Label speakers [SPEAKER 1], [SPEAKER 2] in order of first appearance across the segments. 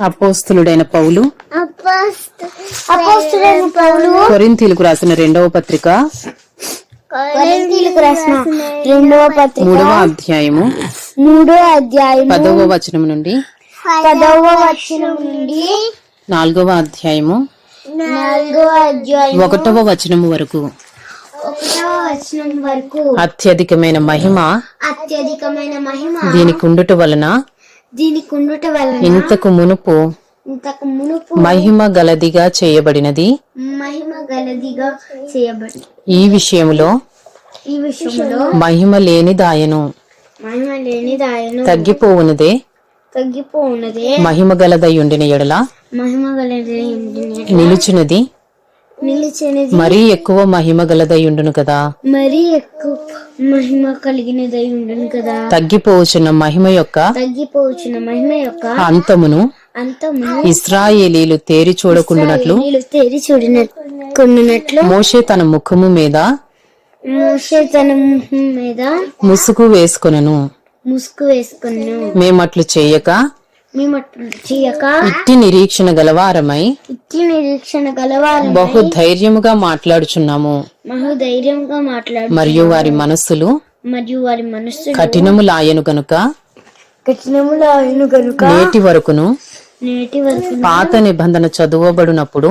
[SPEAKER 1] అపోస్తులుడైన పౌలు. కొరింథీలకు రాసిన రెండవ పత్రిక.
[SPEAKER 2] రెండవ పత్రిక.
[SPEAKER 1] మూడవ అధ్యాయము.
[SPEAKER 2] మూడో అధ్యాయం
[SPEAKER 1] పదవ వచనం నుండి.
[SPEAKER 2] పదవ వచనం నుండి.
[SPEAKER 1] నాలుగవ అధ్యాయము.
[SPEAKER 2] నాలుగో అధ్యాయం
[SPEAKER 1] ఒకటవ వచనము వరకు.
[SPEAKER 2] ఒకటవ వచనం వరకు.
[SPEAKER 1] అత్యధికమైన మహిమ.
[SPEAKER 2] అత్యధికమైన మహిమ.
[SPEAKER 1] దీనికి ఉండుట వలన
[SPEAKER 2] దీనికి ఉండుట వలన
[SPEAKER 1] ఇంతకు మునుపు
[SPEAKER 2] ఇంతకు మునుపు
[SPEAKER 1] మహిమ గలదిగా చేయబడినది?
[SPEAKER 2] మహిమ గలదిగా చేయబడి
[SPEAKER 1] ఈ విషయములో
[SPEAKER 2] ఈ విషయంలో
[SPEAKER 1] మహిమ లేనిదాయను.
[SPEAKER 2] మహిమ లేనిది ఆయన
[SPEAKER 1] తగ్గిపోవునదే
[SPEAKER 2] తగ్గిపోఉన్నదే
[SPEAKER 1] మహిమ గలదయ్యుండిన ఎడల
[SPEAKER 2] మహిమ గలది ఉండును. నిలిచినది.
[SPEAKER 1] మరీ ఎక్కువ మహిమ గలదయ్యుండును కదా.
[SPEAKER 2] మరీ ఎక్కువ మహిమ కలిగినదై ఉండును కదా.
[SPEAKER 1] తగ్గిపోవచ్చున్న మహిమ యొక్క
[SPEAKER 2] తగ్గిపోవచ్చున్న మహిమ యొక్క
[SPEAKER 1] అంతమును
[SPEAKER 2] అంతము
[SPEAKER 1] ఇస్రాయేలీలు తేరి చూడకుండునట్లు
[SPEAKER 2] నీళ్ళు తెరి
[SPEAKER 1] మోషే తన ముఖము మీద
[SPEAKER 2] మోషే తన ముఖం మీద
[SPEAKER 1] ముసుగు వేసుకొనను.
[SPEAKER 2] ముసుగు వేసుకున్నాను
[SPEAKER 1] మేమట్లు చేయక ఇట్టి నిరీక్షణ గలవారమై
[SPEAKER 2] ఇట్టి నిరీక్షణ గలవారు
[SPEAKER 1] బహు ధైర్యముగా మాట్లాడుచున్నాము.
[SPEAKER 2] బహుధైర్యంగా మాట్లాడు
[SPEAKER 1] మరియు వారి మనస్సులు
[SPEAKER 2] మరియు వారి మనస్సు
[SPEAKER 1] కఠినములాయను గనుక
[SPEAKER 2] కఠినములు అయిన గనుక
[SPEAKER 1] నేటి వరకును
[SPEAKER 2] నేటి వరకు
[SPEAKER 1] పాత నిబంధన చదువబడినప్పుడు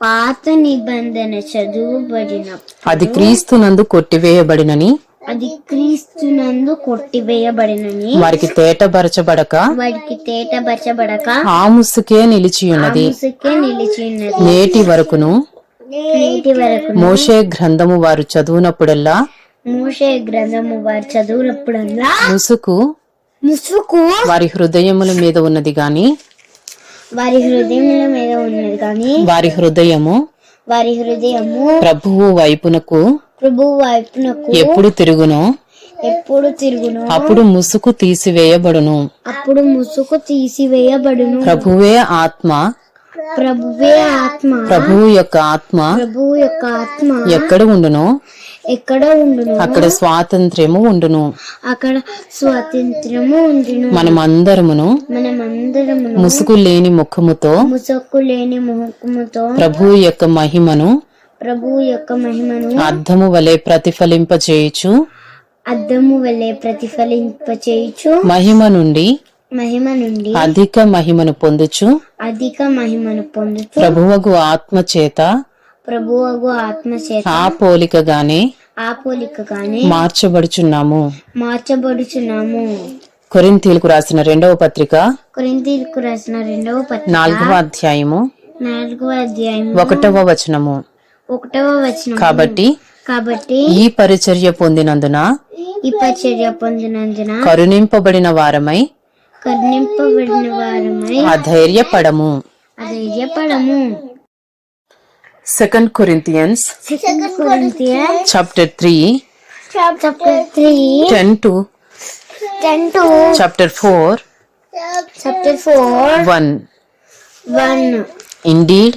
[SPEAKER 2] పాత నిబంధన చదువుబడిన
[SPEAKER 1] అది క్రీస్తునందు కొట్టివేయబడినని
[SPEAKER 2] అది క్రీస్తునందు కొట్టివేయబడినని.
[SPEAKER 1] వారికి తేటపరచబడక
[SPEAKER 2] వారికి తేటపరచబడక
[SPEAKER 1] ఆ ముసుకే నిలిచియున్నది.
[SPEAKER 2] ముసుకే నిలిచిన్నది
[SPEAKER 1] నేటి వరకును
[SPEAKER 2] నేటి వరకు
[SPEAKER 1] మోషే గ్రంథము వారు చదువునప్పుడల్లా
[SPEAKER 2] మోషే గ్రంథము వారి చదువులప్పుడల్లా
[SPEAKER 1] ముసుకు
[SPEAKER 2] ముసుకు
[SPEAKER 1] వారి హృదయముల మీద ఉన్నది గాని
[SPEAKER 2] వారి హృదయముల మీద ఉన్నది కానీ
[SPEAKER 1] వారి హృదయము
[SPEAKER 2] వారి హృదయము
[SPEAKER 1] ప్రభువు వైపునకు
[SPEAKER 2] ప్రభు వైపునకు
[SPEAKER 1] ఎప్పుడు తిరుగునో?
[SPEAKER 2] ఎప్పుడు తిరుగును?
[SPEAKER 1] అప్పుడు ముసుకు తీసివేయబడును.
[SPEAKER 2] అప్పుడు ముసుగు తీసివేయబడును.
[SPEAKER 1] ప్రభువే ఆత్మ.
[SPEAKER 2] ప్రభువే ఆత్మ.
[SPEAKER 1] ప్రభువు యొక్క ఆత్మ
[SPEAKER 2] ప్రభువు యొక్క ఆత్మ
[SPEAKER 1] ఎక్కడ ఉండునో?
[SPEAKER 2] ఎక్కడ ఉండును?
[SPEAKER 1] అక్కడ స్వాతంత్ర్యము ఉండును.
[SPEAKER 2] అక్కడ స్వాతంత్రము ఉండును.
[SPEAKER 1] మనమందరమును
[SPEAKER 2] మనమందరము
[SPEAKER 1] ముసుగు లేని ముఖముతో
[SPEAKER 2] ముసక్కు లేని ముఖముతో
[SPEAKER 1] ప్రభువు యొక్క మహిమను
[SPEAKER 2] ప్రభువు యొక్క మహిమను
[SPEAKER 1] అర్థము వలె ప్రతిఫలింపచేయుచు
[SPEAKER 2] అద్దము వలె ప్రతిఫలింపచేయుచు
[SPEAKER 1] మహిమ నుండి
[SPEAKER 2] మహిమ నుండి
[SPEAKER 1] అధిక మహిమను పొందుచు
[SPEAKER 2] అధిక మహిమను పొందుతూ
[SPEAKER 1] ప్రభువగు ఆత్మ చేత
[SPEAKER 2] ప్రభువగు ఆత్మ చేత
[SPEAKER 1] ఆ పోలికగానే
[SPEAKER 2] ఆ పోలికగానే
[SPEAKER 1] మార్చబడుచున్నాము.
[SPEAKER 2] మార్చబడుచున్నాము.
[SPEAKER 1] కొరింథీలకు రాసిన రెండవ పత్రిక
[SPEAKER 2] కొరింథీయులకు రాసిన రెండవ పత్రిక
[SPEAKER 1] నాలుగవ అధ్యాయము
[SPEAKER 2] నాలుగవ అధ్యాయం
[SPEAKER 1] ఒకటవ వచనము.
[SPEAKER 2] ఒకటవ వచనం.
[SPEAKER 1] కాబట్టి
[SPEAKER 2] కాబట్టి
[SPEAKER 1] ఈ పరిచర్య పొందినందున
[SPEAKER 2] ఈ పరిచర్య పొందినందున
[SPEAKER 1] కరుణింపబడిన వారమై
[SPEAKER 2] కర్ణింపబడిన వారమై
[SPEAKER 1] అధైర్యపడము.
[SPEAKER 2] అధైర్యపడము.
[SPEAKER 1] Second Corinthians
[SPEAKER 2] Corinthians
[SPEAKER 1] chapter three
[SPEAKER 2] chapter three
[SPEAKER 1] ten two
[SPEAKER 2] ten two
[SPEAKER 1] chapter four
[SPEAKER 2] chapter four
[SPEAKER 1] one
[SPEAKER 2] one
[SPEAKER 1] Indeed,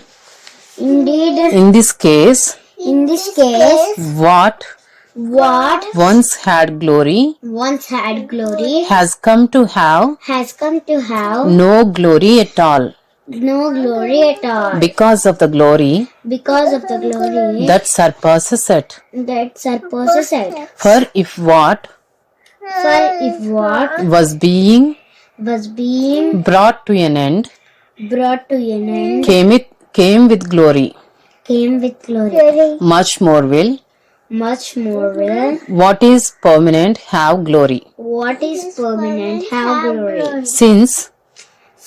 [SPEAKER 2] Indeed,
[SPEAKER 1] in this case,
[SPEAKER 2] in this case,
[SPEAKER 1] what
[SPEAKER 2] what
[SPEAKER 1] once had glory
[SPEAKER 2] once had glory
[SPEAKER 1] has come to have
[SPEAKER 2] has come to have
[SPEAKER 1] no glory at all
[SPEAKER 2] no glory at all
[SPEAKER 1] because of the glory
[SPEAKER 2] because of the glory
[SPEAKER 1] that surpasses it.
[SPEAKER 2] that surpasses it.
[SPEAKER 1] For if what
[SPEAKER 2] For if what
[SPEAKER 1] was being
[SPEAKER 2] was being
[SPEAKER 1] brought to an end
[SPEAKER 2] brought to an end
[SPEAKER 1] came, it, came with glory,
[SPEAKER 2] came with glory,
[SPEAKER 1] much more will.
[SPEAKER 2] Much more will.
[SPEAKER 1] What is permanent have glory.
[SPEAKER 2] what is permanent have glory.
[SPEAKER 1] Since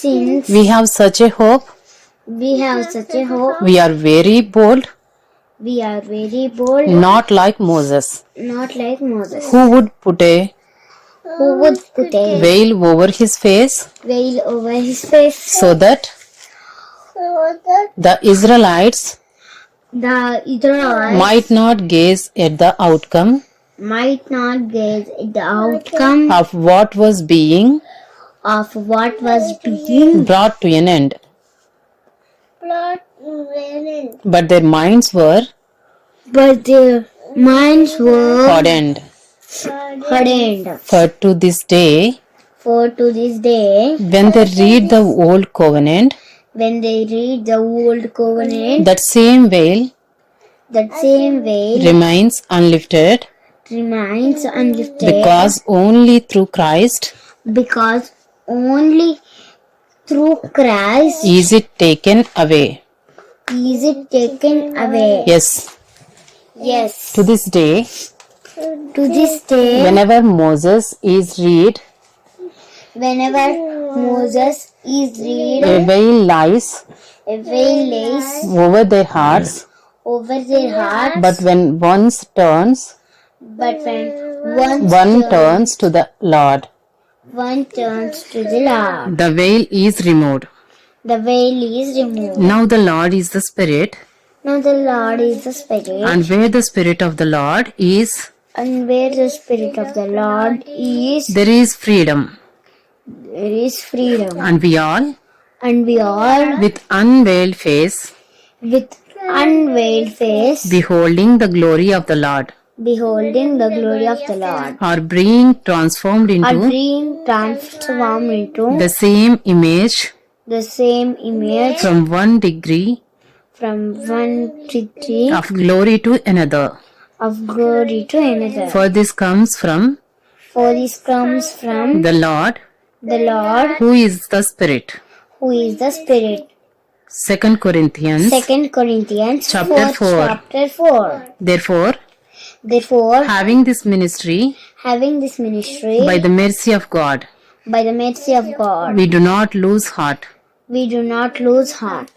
[SPEAKER 2] Since
[SPEAKER 1] we have such a hope,
[SPEAKER 2] we have such a hope,
[SPEAKER 1] we are very bold,
[SPEAKER 2] we are very bold,
[SPEAKER 1] not like Moses,
[SPEAKER 2] not like Moses,
[SPEAKER 1] who would put a
[SPEAKER 2] who would put a
[SPEAKER 1] veil over his face?
[SPEAKER 2] veil over his face?
[SPEAKER 1] So that the Israelites
[SPEAKER 2] the Israelites
[SPEAKER 1] might not gaze at the outcome
[SPEAKER 2] might not gaze at the outcome
[SPEAKER 1] of what was being
[SPEAKER 2] of what was being
[SPEAKER 1] brought to an end. But their minds were
[SPEAKER 2] but their minds were
[SPEAKER 1] hardened.
[SPEAKER 2] hardened.
[SPEAKER 1] For to this day
[SPEAKER 2] For to this day,
[SPEAKER 1] when they read the old covenant,
[SPEAKER 2] when they read the old covenant,
[SPEAKER 1] that same veil
[SPEAKER 2] that same veil
[SPEAKER 1] remains unlifted
[SPEAKER 2] remains unlifted
[SPEAKER 1] because only through Christ
[SPEAKER 2] because only through Christ
[SPEAKER 1] is it taken away.
[SPEAKER 2] is it taken away.
[SPEAKER 1] Yes,
[SPEAKER 2] Yes.
[SPEAKER 1] to this day,
[SPEAKER 2] To this day,
[SPEAKER 1] whenever Moses is read,
[SPEAKER 2] whenever Moses is read,
[SPEAKER 1] a veil lies
[SPEAKER 2] a veil lays
[SPEAKER 1] over their hearts,
[SPEAKER 2] over their hearts.
[SPEAKER 1] but when once turns,
[SPEAKER 2] But when one,
[SPEAKER 1] one
[SPEAKER 2] turn-
[SPEAKER 1] turns to the Lord,
[SPEAKER 2] one turns to the Lord,
[SPEAKER 1] the veil is removed.
[SPEAKER 2] the veil is removed.
[SPEAKER 1] Now the Lord is the Spirit,
[SPEAKER 2] Now the Lord is the Spirit,
[SPEAKER 1] and where the Spirit of the Lord is,
[SPEAKER 2] and where the Spirit of the Lord is,
[SPEAKER 1] there is freedom.
[SPEAKER 2] There is freedom.
[SPEAKER 1] And we all,
[SPEAKER 2] And we all,
[SPEAKER 1] with unveiled face,
[SPEAKER 2] with unveiled face,
[SPEAKER 1] beholding the glory of the Lord,
[SPEAKER 2] beholding the glory of the Lord,
[SPEAKER 1] are being transformed into.
[SPEAKER 2] are being transformed into
[SPEAKER 1] the same image
[SPEAKER 2] the same image
[SPEAKER 1] from one degree
[SPEAKER 2] from one degree
[SPEAKER 1] of glory to another.
[SPEAKER 2] of glory to another.
[SPEAKER 1] For this comes from
[SPEAKER 2] For this comes from
[SPEAKER 1] the Lord,
[SPEAKER 2] the Lord
[SPEAKER 1] who is the Spirit.
[SPEAKER 2] who is the Spirit.
[SPEAKER 1] Second Corinthians.
[SPEAKER 2] Second Corinthians
[SPEAKER 1] Chapter
[SPEAKER 2] fourth
[SPEAKER 1] four.
[SPEAKER 2] chapter 4.
[SPEAKER 1] Therefore,
[SPEAKER 2] Therefore,
[SPEAKER 1] having this ministry
[SPEAKER 2] having this ministry
[SPEAKER 1] by the mercy of God,
[SPEAKER 2] by the mercy of God,
[SPEAKER 1] we do not lose heart,
[SPEAKER 2] we do not lose heart.